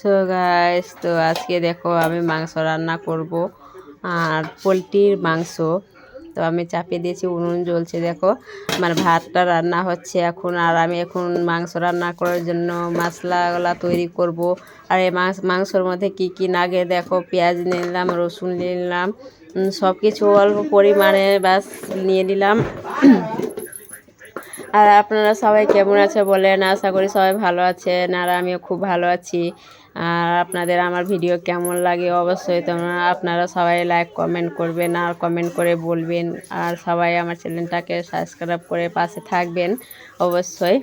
So guys তো আজকে দেখো আমি মাংস রান্না করব আর পোলট্রির মাংস। তো আমি চাপিয়ে দিয়েছি, উনুন জ্বলছে, দেখো। মানে ভাতটা রান্না হচ্ছে এখন, আর আমি এখন মাংস রান্না করার জন্য মশলাগুলা তৈরি করব। আর এই মাংস, মাংসর মধ্যে কি কি লাগে দেখো, পেঁয়াজ নিলাম, রসুন নিলাম সব কিছু অল্প পরিমাণে বাস নিয়ে নিলাম। আর আপনারা সবাই কেমন আছে বলেন, আশা করি সবাই ভালো আছেন আর আমিও খুব ভালো আছি। আর আপনাদের আমার ভিডিও কেমন লাগে অবশ্যই তোমরা, আপনারা সবাই লাইক কমেন্ট করবেন আর কমেন্ট করে বলবেন। আর সবাই আমার চ্যানেলটাকে সাবস্ক্রাইব করে পাশে থাকবেন অবশ্যই।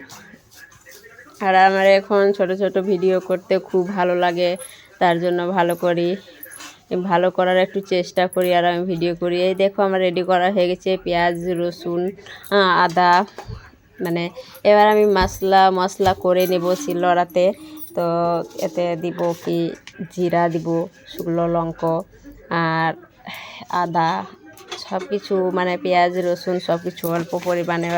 আর আমার এখন ছোট ছোট ভিডিও করতে খুব ভালো লাগে, তার জন্য ভালো করি, ভালো করার একটু চেষ্টা করি আর আমি ভিডিও করি। এই দেখো আমার রেডি করা হয়ে গেছে পেঁয়াজ, রসুন, আদা মানে এবার আমি মশলা মশলা করে নেব শিলনোড়াতে। তো এতে দিব কি? জিরা দিব, শুকনো লঙ্কা আর আদা। সব কিছু মানে পেঁয়াজ, রসুন সব কিছু অল্প পরিমাণে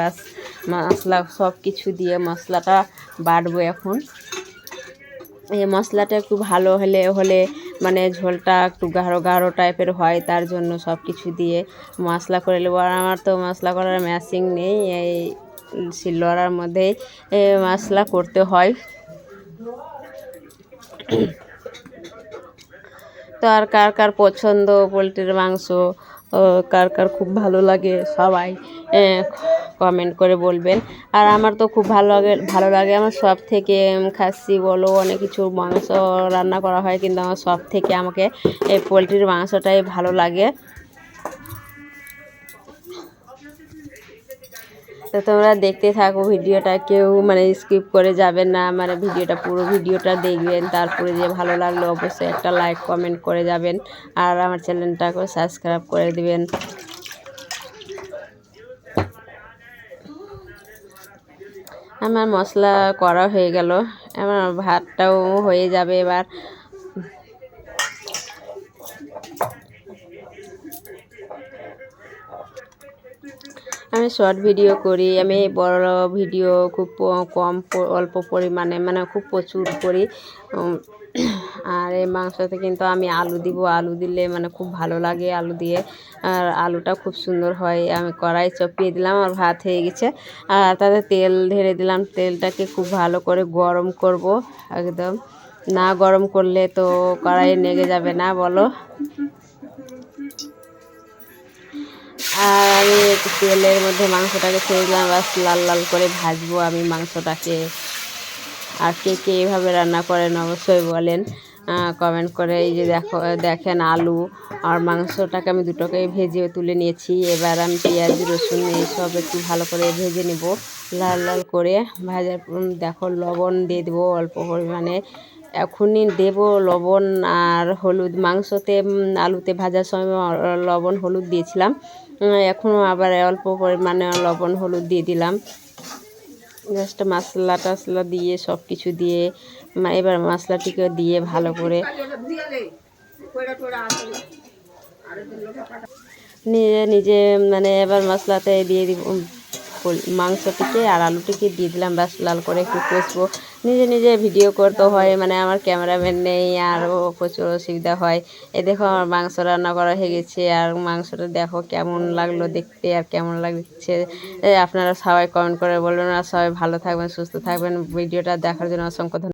মশলা সব কিছু দিয়ে মশলাটা বাটবো এখন। এই মশলাটা একটু ভালো হলে হলে মানে ঝোলটা একটু গাঢ় গাঢ় টাইপের হয়, তার জন্য সব কিছু দিয়ে মশলা করে নেব। আর আমার তো মশলা করার ম্যাশিং নেই, এই শিলনোড়ার মধ্যে মশলা করতে হয়। তো আর কার কার পছন্দ পোলট্রির মাংস কার কার খুব ভালো লাগে সবাই কমেন্ট করে বলবেন। আর আমার তো খুব ভালো লাগে ভালো লাগে আমার সব থেকে খাসি বলো, অনেক কিছু মাংস রান্না করা হয়, কিন্তু আমার সব থেকে আমাকে এই পোলট্রির মাংসটাই ভালো লাগে। তো তোমরা দেখতে থাকো ভিডিওটা, কেউ মানে স্কিপ করে যাবেন না মানে ভিডিওটা, পুরো ভিডিওটা দেখবেন, তারপরে যে ভালো লাগল অবশ্যই একটা লাইক কমেন্ট করে যাবেন, আর আমার চ্যানেলটাকে সাবস্ক্রাইব করে দিবেন। আমার মশলা করা হয়ে গেল, আমার ভাতটাও হয়ে যাবে এবার। আমি শর্ট ভিডিও করি, আমি বড় ভিডিও খুব কম অল্প পরিমাণে মানে খুব প্রচুর করি। আর এই মাংসতে কিন্তু আমি আলু দিব, আলু দিলে মানে খুব ভালো লাগে আলু দিয়ে। আর আলুটা খুব সুন্দর হয়, আমি কড়াই চপিয়ে দিলাম আর ভাত হয়ে গেছে। আর তাতে তেল ঢেলে দিলাম, তেলটাকে খুব ভালো করে গরম করব, একদম। না গরম করলে তো কড়াই নেগে যাবে না, বলো। আর একটু তেলের মধ্যে মাংসটাকে ছেড়ে দিলাম বাস লাল লাল করে ভাজবো আমি মাংসটাকে। আর কে কে এভাবে রান্না করেন অবশ্যই বলেন কমেন্ট করে। এই যে দেখো, দেখেন আলু আর মাংসটাকে আমি দুটোকেই ভেজে তুলে নিয়েছি। এবার আমি পেঁয়াজ, রসুন এইসব একটু ভালো করে ভেজে নেব। লাল লাল করে ভাজার দেখো লবণ দিয়ে দেবো অল্প পরিমাণে। এখনই দেব লবণ আর হলুদ। মাংসতে আলুতে ভাজার সময় লবণ, হলুদ দিয়েছিলাম। এখনও আবার অল্প পরিমাণে লবণ, হলুদ দিয়ে দিলাম। জাস্ট মশলা টশলা দিয়ে সব কিছু দিয়ে এবার মশলাটিকে দিয়ে ভালো করে নিজে নিজে মানে এবার মশলাতে দিয়ে দিব মাংসটিকে আর আলুটিকে দিয়ে দিলাম। ব্যাস, লাল করে একটু কষবো। নিজে নিজে ভিডিও করতে হয় মানে আমার ক্যামেরাম্যান নেই আরও প্রচুর অসুবিধা হয়। এ দেখো আমার মাংস রান্না করা হয়ে গেছে, আর মাংসটা দেখো কেমন লাগল দেখতে আর কেমন লাগছে। আপনারা সবাই কমেন্ট করে বলবেন, আর সবাই ভালো থাকবেন, সুস্থ থাকবেন। ভিডিওটা দেখার জন্য অসংখ্য